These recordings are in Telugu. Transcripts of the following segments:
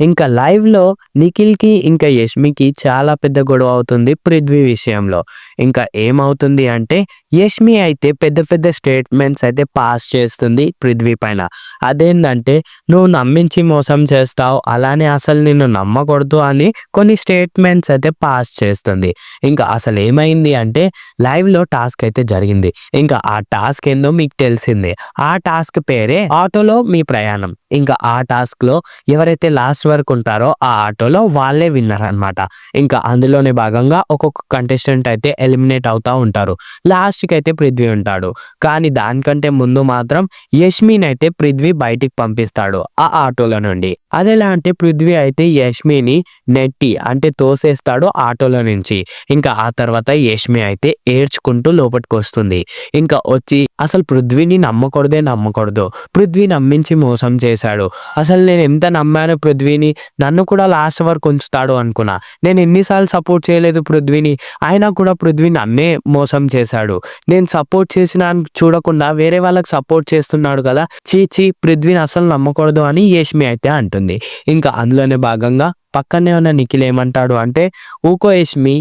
ఇంకా లైవ్‌లో నిఖిల్‌కి, ఇంకా యష్మికి చాలా పెద్ద గొడవ అవుతుంది పృథ్వీ విషయంలో. ఇంకా ఏమవుతుంది అంటే యష్మి అయితే పెద్ద పెద్ద స్టేట్మెంట్స్ అయితే పాస్ చేస్తుంది పృథ్వీ పైన. అదేంటంటే "నువ్వు నమ్మించి మోసం చేస్తావు. అలానే అసలు నిన్ను నమ్మకూడదు" అని కొన్ని స్టేట్మెంట్స్ అయితే పాస్ చేస్తుంది. ఇంకా అసలు ఏమైంది అంటే లైవ్‌లో టాస్క్ అయితే జరిగింది. ఇంకా ఆ టాస్క్ ఏందో మీకు తెలిసింది ఆ టాస్క్ పేరే ఆటోలో మీ ప్రయాణం. ఇంకా ఆ టాస్క్‌లో ఎవరైతే లాస్ట్ వరకు ఉంటారో ఆ ఆటోలో వాళ్ళే విన్నర్ అనమాట ఇంకా అందులోనే భాగంగా ఒక్కొక్క కంటెస్టెంట్ అయితే ఎలిమినేట్ అవుతా ఉంటారు. లాస్ట్‌కి అయితే పృథ్వీ ఉంటాడు. కానీ దానికంటే ముందు మాత్రం యష్మినైతే పృథ్వీ బయటికి పంపిస్తాడు ఆ ఆటోలో నుండి. అదెలా అంటే పృథ్వీ అయితే యష్మిని నెట్టి అంటే తోసేస్తాడు ఆటోలో నుంచి. ఇంకా ఆ తర్వాత యష్మి అయితే ఏడ్చుకుంటూ లోపటికొస్తుంది. ఇంకా వచ్చి అసలు పృథ్వీని నమ్మకూడదే నమ్మకూడదు. పృథ్వీ నమ్మించి మోసం చేశాడు. అసలు నేను ఎంత నమ్మాను పృథ్వీ పృథ్వీని. నన్ను కూడా లాస్ట్ వరకు ఉంచుతాడు అనుకున్నా. నేను ఎన్నిసార్లు సపోర్ట్ చేయలేదు పృథ్వీని. అయినా కూడా పృథ్వీ నన్నే మోసం చేశాడు. నేను సపోర్ట్ చేసిన చూడకుండా వేరే వాళ్ళకి సపోర్ట్ చేస్తున్నాడు కదా! ఛీ! పృథ్విని పృథ్వీని అసలు నమ్మకూడదు అని యష్మి అయితే అంటుంది. ఇంకా అందులోనే భాగంగా పక్కనే ఉన్న నిఖిల్ ఏమంటాడు అంటే "ఊకో యష్మి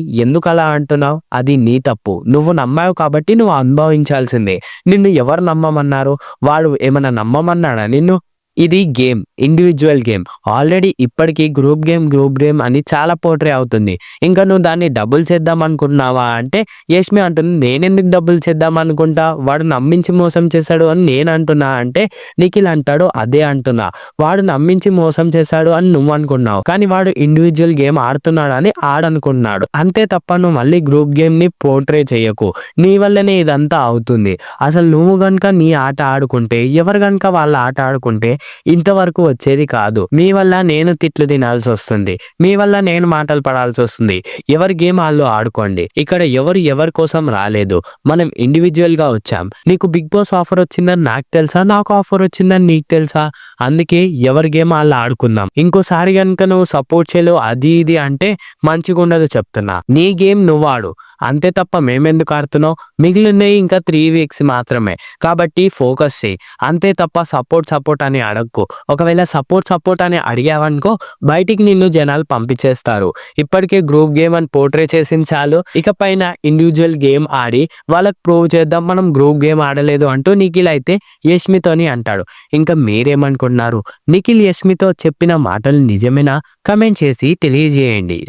అలా అంటున్నావు? అది నీ తప్పు. నువ్వు నమ్మావు కాబట్టి నువ్వు అనుభవించాల్సిందే. నిన్ను ఎవరు నమ్మమన్నారు? వాడు ఏమైనా నమ్మమన్నాడా నిన్ను? ఇది గేమ్. Individual game. ఆల్రెడీ ఇప్పటికీ గ్రూప్ గేమ్, గ్రూప్ గేమ్ అని చాలా పోర్ట్రే అవుతుంది. ఇంకా నువ్వు దాన్ని డబుల్ చేద్దాం అనుకున్నావా అంటే యష్మి అంటుంది "నేనెందుకు డబుల్ చేద్దాం అనుకుంటా? వాడు నమ్మించి మోసం చేశాడు అని నేను అంటున్నా" అంటే నిఖిల్ అంటాడు "అదే అంటున్నా. వాడు నమ్మించి మోసం చేశాడు అని నువ్వు అనుకున్నావు. కానీ వాడు ఇండివిజువల్ గేమ్ ఆడుతున్నాడు అని ఆడనుకున్నాడు అంతే తప్ప నువ్వు మళ్ళీ గ్రూప్ గేమ్‌ని పోర్ట్రే చేయకు నీ వల్లనే ఇదంతా అవుతుంది. అసలు నువ్వు గనుక నీ ఆట ఆడుకుంటే ఎవరు గనుక వాళ్ళ ఆట ఆడుకుంటే ఇంతవరకు వచ్చేది కాదు. మీ వల్ల నేను తిట్లు తినాల్సి వస్తుంది మీ వల్ల నేను మాటలు పడాల్సి వస్తుంది ఎవరి గేమ్ వాళ్ళు ఆడుకోండి. ఇక్కడ ఎవరు ఎవరి కోసం రాలేదు. మనం ఇండివిడ్యువల్‌గా వచ్చాం. నీకు బిగ్ బాస్ ఆఫర్ వచ్చిందని నాకు తెలుసా? నాకు ఆఫర్ వచ్చిందని నీకు తెలుసా? అందుకే ఎవరి గేమ్ వాళ్ళు ఆడుకుందాం. ఇంకోసారి కనుక నువ్వు సపోర్ట్ చేయలేవు అది ఇది అంటే మంచిగా ఉండదు చెప్తున్నా. నీ గేమ్ నువ్వు ఆడు అంతే తప్ప మేమెందుకు ఆడుతున్నాం మిగిలినవి ఇంకా త్రీ వీక్స్ మాత్రమే. కాబట్టి ఫోకస్ చేయి అంతే తప్ప సపోర్ట్ సపోర్ట్ అని అడక్కు. ఒకవేళ సపోర్ట్ సపోర్ట్ అని అడిగావనుకో బయటికి నిన్ను జనాలు పంపించేస్తారు. ఇప్పటికే గ్రూప్ గేమ్ అని పోర్ట్రే చేసింది చాలు. ఇకపైన ఇండివిజువల్ గేమ్ ఆడి వాళ్ళకి ప్రూవ్ చేద్దాం మనం గ్రూప్ గేమ్ ఆడలేదు" అంటూ నిఖిల్ అయితే యష్మితోని అంటాడు. ఇంకా మీరేమనుకుంటున్నారు? నిఖిల్ యష్మితో చెప్పిన మాటలు నిజమేనా? కమెంట్ చేసి తెలియజేయండి.